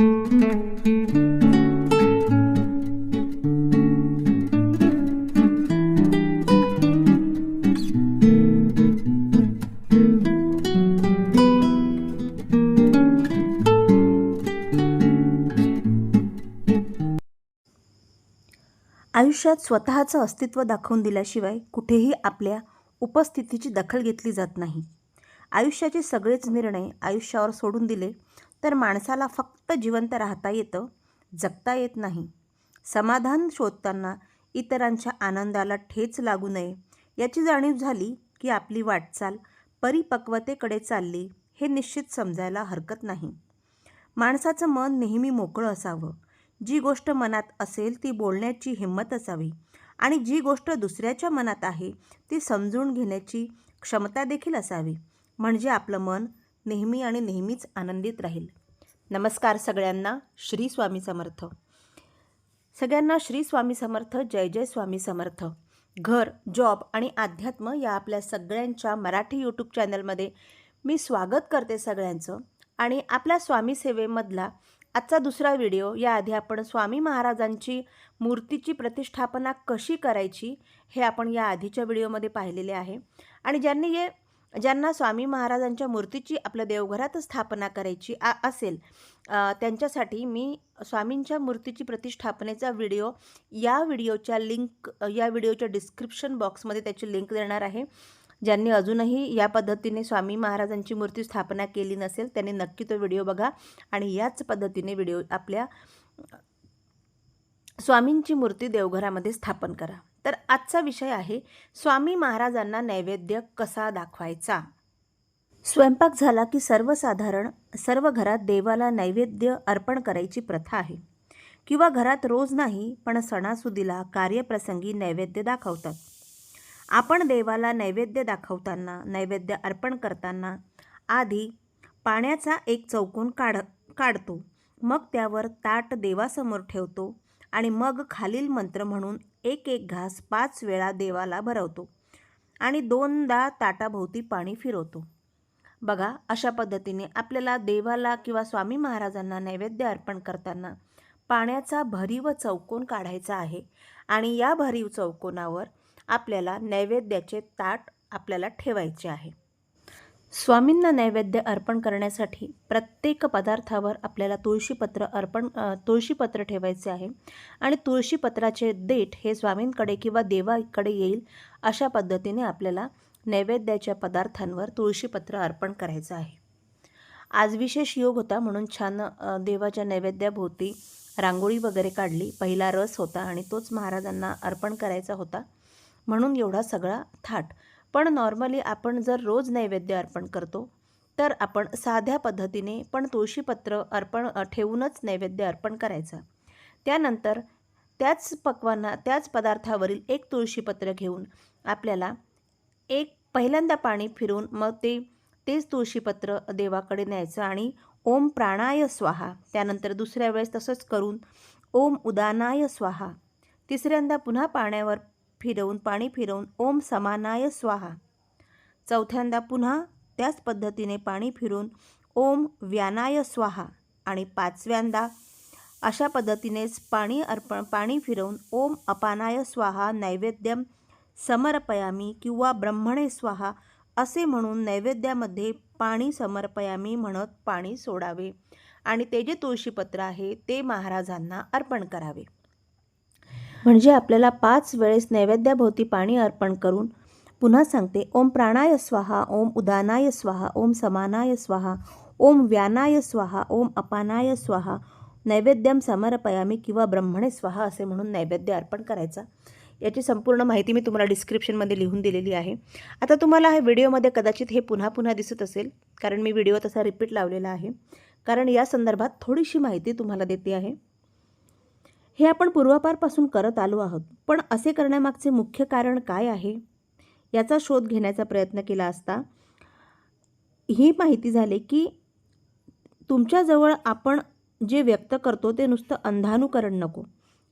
आयुष्यात स्वतःचं अस्तित्व दाखवून दिल्याशिवाय कुठेही आपल्या उपस्थितीची दखल घेतली जात नाही. आयुष्याचे सगळेच निर्णय आयुष्यावर सोडून दिले तर माणसाला फक्त जिवंत राहता येतं जगता येत नाही. समाधान शोधताना इतरांच्या आनंदाला ठेच लागू नये. याची जाणीव झाली की आपली वाटचाल परिपक्वतेकडे चालली हे निश्चित समजायला हरकत नाही. माणसाचं मन नेहमी मोकळं असावं. जी गोष्ट मनात असेल ती बोलण्याची हिंमत असावी आणि जी गोष्ट दुसऱ्याच्या मनात आहे ती समजून घेण्याची क्षमता देखील असावी. म्हणजे आपलं मन नेहमी आणि नेहमीच आनंदित राहील. नमस्कार सगळ्यांना श्री स्वामी समर्थ. सगळ्यांना श्री स्वामी समर्थ जय जय स्वामी समर्थ. घर जॉब आणि अध्यात्म या आपल्या सगळ्यांच्या मराठी यूट्यूब चॅनलमध्ये मी स्वागत करते सगळ्यांचं आणि आपल्या स्वामी सेवेमधला आजचा दुसरा व्हिडिओ याआधी आपण स्वामी महाराजांची मूर्तीची प्रतिष्ठापना कशी करायची हे आपण या आधीच्या व्हिडिओमध्ये पाहिलेले आहे. आणि ज्यांनी हे ज्यांना स्वामी महाराजांच्या मूर्तीची आपल्या देवघरात स्थापना करायची आ असेल त्यांच्यासाठी मी स्वामींच्या मूर्तीची प्रतिष्ठापनेचा व्हिडिओ या व्हिडिओच्या लिंक या व्हिडिओच्या डिस्क्रिप्शन बॉक्समध्ये त्याची लिंक देणार आहे. ज्यांनी अजूनही या पद्धतीने स्वामी महाराजांची मूर्ती स्थापना केली नसेल त्यांनी नक्की तो व्हिडिओ बघा आणि याच पद्धतीने व्हिडिओ आपल्या स्वामींची मूर्ती देवघरामध्ये स्थापन करा. तर आजचा विषय आहे स्वामी महाराजांना नैवेद्य कसा दाखवायचा? स्वयंपाक झाला की सर्वसाधारण सर्व घरात देवाला नैवेद्य अर्पण करायची प्रथा आहे. किंवा घरात रोज नाही पण सणासुदीला कार्यप्रसंगी नैवेद्य दाखवतात. आपण देवाला नैवेद्य दाखवताना नैवेद्य अर्पण करताना आधी पाण्याचा एक चौकोन काढ काढतो. मग त्यावर ताट देवासमोर ठेवतो. आणि मग खालील मंत्र म्हणून एक एक घास पाच वेळा देवाला भरवतो आणि दोनदा ताटाभोवती पाणी फिरवतो. बघा अशा पद्धतीने आपल्याला देवाला किंवा स्वामी महाराजांना नैवेद्य अर्पण करताना पाण्याचा भरीव चौकोन काढायचा आहे आणि या भरीव चौकोनावर आपल्याला नैवेद्याचे ताट आपल्याला ठेवायचे आहे. स्वामींना नैवेद्य अर्पण करण्यासाठी प्रत्येक पदार्थावर आपल्याला तुळशीपत्र अर्पण तुळशीपत्र ठेवायचे आहे. आणि तुळशीपत्राचे देठ हे स्वामींकडे किंवा देवाकडे येईल अशा पद्धतीने आपल्याला नैवेद्याच्या पदार्थांवर तुळशीपत्र अर्पण करायचं आहे. आज विशेष योग होता म्हणून छान देवाच्या नैवेद्याभोवती रांगोळी वगैरे काढली. पहिला रस होता आणि तोच महाराजांना अर्पण करायचा होता. म्हणून एवढा सगळा थाट पण नॉर्मली आपण जर रोज नैवेद्य अर्पण करतो तर आपण साध्या पद्धतीने पण तुळशीपत्र अर्पण ठेवूनच नैवेद्य अर्पण करायचं. त्यानंतर त्याच पक्वांना त्याच पदार्थावरील एक तुळशीपत्र घेऊन आपल्याला एक पहिल्यांदा पाणी फिरून मग ते तेच तुळशीपत्र देवाकडे न्यायचं आणि ओम प्राणाय स्वाहा त्यानंतर दुसऱ्या वेळेस तसंच करून ओम उदानाय स्वाहा तिसऱ्यांदा पुन्हा पाण्यावर फिरवून पाणी फिरवून ओम समानाय स्वाहा. चौथ्यांदा पुन्हा त्याच पद्धतीने पाणी फिरून ओम व्यानाय स्वाहा आणि पाचव्यांदा अशा पद्धतीनेच पाणी अर्पण पाणी फिरवून ओम अपानाय स्वाहा नैवेद्यम समर्पयामी किंवा ब्रह्मणे स्वाहा असे म्हणून नैवेद्यामध्ये पाणी समर्पयामी म्हणत पाणी सोडावे आणि ते जे तुळशीपत्र आहे ते महाराजांना अर्पण करावे. म्हणजे आपल्याला पाच वेळेस नैवेद्याभोवती पाणी अर्पण करून पुन्हा सांगते ओम प्राणाय स्वाहा ओम उदानाय स्वाहा ओम समानाय स्वाहा ओम व्यानाय स्वाहा ओम अपानाय स्वाहा नैवेद्यम समर्पयामी किंवा ब्रह्मणे स्वाहा असे म्हणून नैवेद्य अर्पण करायचा. याची संपूर्ण माहिती मी तुम्हाला डिस्क्रिप्शनमध्ये लिहून दिलेली आहे. आता तुम्हाला हे व्हिडिओमध्ये कदाचित हे पुन्हा पुन्हा दिसत असेल कारण मी व्हिडिओ तसा रिपीट लावलेला आहे. कारण या संदर्भात थोडीशी माहिती तुम्हाला देते आहे. हे आपण पूर्वापारपासून करत आलो आहोत. पण असे करण्यामागचे मुख्य कारण काय आहे? याचा शोध घेण्याचा प्रयत्न केला असता ही माहिती झाली की तुमच्याजवळ आपण जे व्यक्त करतो ते नुसतं अंधानुकरण नको.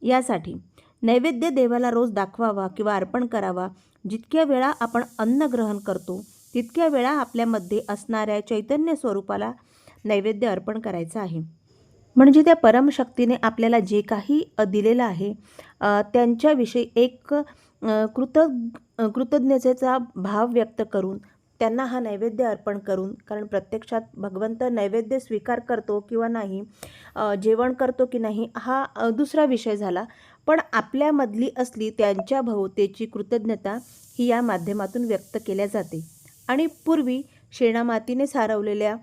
यासाठी नैवेद्य देवाला रोज दाखवावा किंवा अर्पण करावा. जितक्या वेळा आपण अन्न ग्रहण करतो तितक्या वेळा आपल्यामध्ये असणाऱ्या चैतन्य स्वरूपाला नैवेद्य अर्पण करायचं आहे. म्हणजे त्या परमशक्तीने आपल्याला जे काही दिलेलं आहे त्यांच्याविषयी एक कृत कृतज्ञतेचा भाव व्यक्त करून त्यांना हा नैवेद्य अर्पण करून कारण प्रत्यक्षात भगवंत नैवेद्य स्वीकार करतो किंवा नाही जेवण करतो की नाही हा दुसरा विषय झाला. पण आपल्यामधली असली त्यांच्या भोवतेची कृतज्ञता ही या माध्यमातून व्यक्त केल्या जाते. आणि पूर्वी शेणामातीने सारवलेल्या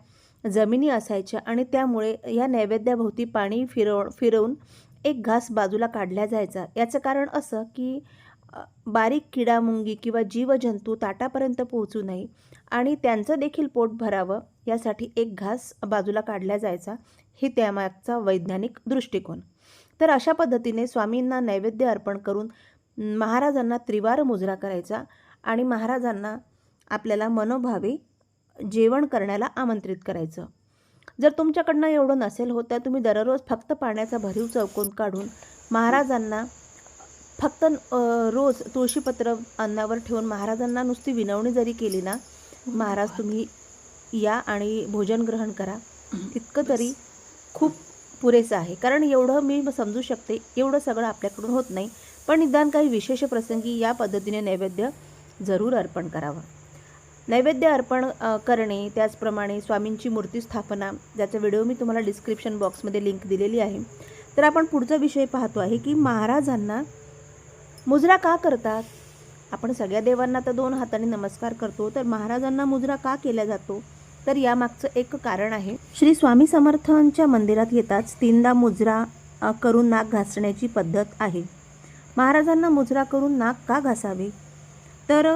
जमिनी असायच्या आणि त्यामुळे या नैवेद्याभोवती पाणी फिरव फिरवून एक घास बाजूला काढला जायचा. याचं कारण असं की बारीक किडामुंगी किंवा जीवजंतू ताटापर्यंत पोहोचू नये आणि त्यांचं देखील पोट भरावं यासाठी एक घास बाजूला काढला जायचा ही त्यामागचा वैज्ञानिक दृष्टिकोन. तर अशा पद्धतीने स्वामींना नैवेद्य अर्पण करून महाराजांना त्रिवार मुजरा करायचा आणि महाराजांना आपल्याला मनोभावे जेवण करण्याला आमंत्रित करायचं. जर तुमच्याकडनं एवढं नसेल होत तर तुम्ही दररोज फक्त पाण्याचा भरीव चौकोन काढून महाराजांना फक्त रोज तुळशीपत्र अन्नावर ठेवून महाराजांना नुसती विनवणी जरी केली ना महाराज तुम्ही या आणि भोजन ग्रहण करा. इतकं तरी खूप पुरेसं आहे. कारण एवढं मी समजू शकते एवढं सगळं आपल्याकडून होत नाही. पण निदान काही विशेष प्रसंगी या पद्धतीने नैवेद्य जरूर अर्पण करावं. नैवेद्य अर्पण करणे त्याचप्रमाणे स्वामींची मूर्ती स्थापना ज्याचा व्हिडिओ मी तुम्हाला डिस्क्रिप्शन बॉक्समध्ये लिंक दिलेली आहे. तर आपण पुढचा विषय पाहतो आहे की महाराजांना मुजरा का करतात? आपण सगळ्या देवांना तर दोन हाताने नमस्कार करतो तर महाराजांना मुजरा का केला जातो? तर यामागचं एक कारण आहे. श्री स्वामी समर्थांच्या मंदिरात येताच तीनदा मुजरा करून नाक घासण्याची पद्धत आहे. महाराजांना मुजरा करून नाक का घासावे? तर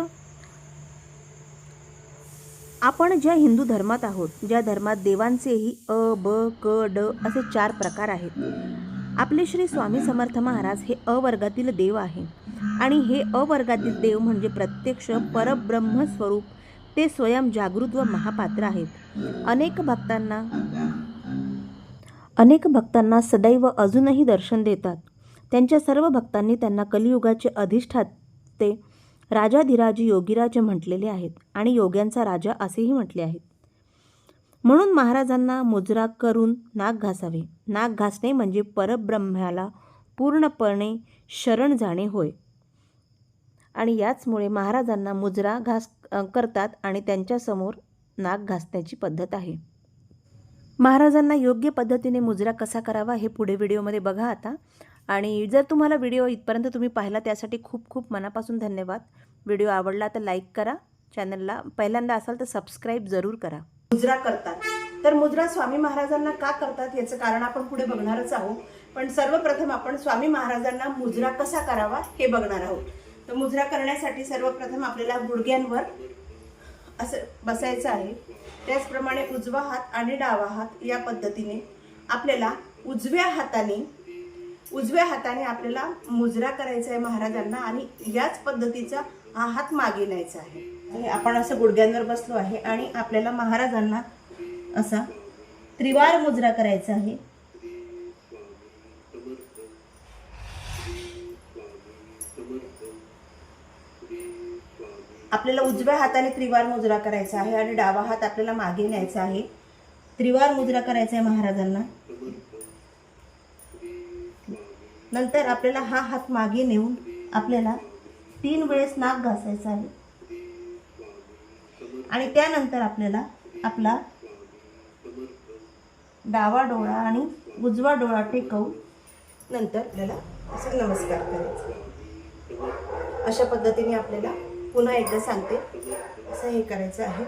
आपण ज्या हिंदू धर्मात आहोत ज्या धर्मात देवांचेही अ ब क ड असे चार प्रकार आहेत आपले श्री स्वामी समर्थ महाराज हे अ वर्गातील देव आहे. आणि हे अ वर्गातील देव म्हणजे प्रत्यक्ष परब्रह्म स्वरूप ते स्वयं जागृत व महापात्र आहेत. अनेक भक्तांना अनेक भक्तांना सदैव अजूनही दर्शन देतात. त्यांच्या सर्व भक्तांनी त्यांना कलियुगाचे अधिष्ठाते राजाधिराज योगीराज म्हटलेले आहेत आणि योग्यांचा राजा असेही म्हटले आहेत. म्हणून महाराजांना मुजरा करून नाक घासावे. नाक घासणे म्हणजे परब्रह्माला पूर्णपणे शरण जाणे होय. आणि याचमुळे महाराजांना मुजरा घास करतात आणि त्यांच्यासमोर नाक घासण्याची पद्धत आहे. महाराजांना योग्य पद्धतीने मुजरा कसा करावा हे पुढे व्हिडिओमध्ये बघा आता. आणि जर तुम्हाला व्हिडिओ इथपर्यंत तुम्ही पाहिला त्यासाठी खूप खूप मनापासून धन्यवाद. व्हिडिओ आवडला तर लाईक करा. चॅनलला पहिल्यांदा असाल तर सबस्क्राईब जरूर करा. मुजरा करतात. तर मुजरा स्वामी महाराजांना का करतात याचं कारण आपण पुढे बघणारच आहोत. पण सर्वप्रथम आपण स्वामी महाराजांना मुजरा कसा करावा हे बघणार आहोत. तर मुजरा करण्यासाठी सर्वप्रथम आपल्याला गुडघ्यांवर असं बसायचं आहे. त्याचप्रमाणे उजवा हात आणि डावा हात या पद्धतीने आपल्याला उजव्या हाताने उजव्या हाताने आपल्याला मुजरा करायचा आहे महाराजांना आणि याच पद्धतीचा हा हात मागे न्यायचा आहे. आणि आपण असं गुडघ्यांवर बसलो आहे आणि आपल्याला महाराजांना असा त्रिवार मुजरा करायचा आहे. आपल्याला उजव्या हाताने त्रिवार मुजरा करायचा आहे आणि डावा हात आपल्याला मागे न्यायचा आहे. त्रिवार मुजरा करायचा आहे महाराजांना. नंतर आपल्याला हा हात मागे नेऊन आपल्याला तीन वेळेस नाक घासायचा आहे. आणि त्यानंतर आपल्याला आपला डावा डोळा आणि उजवा डोळा टेकवून नंतर आपल्याला असं नमस्कार करायचा. अशा पद्धतीने आपल्याला पुन्हा एकदा सांगते असं हे करायचं आहे.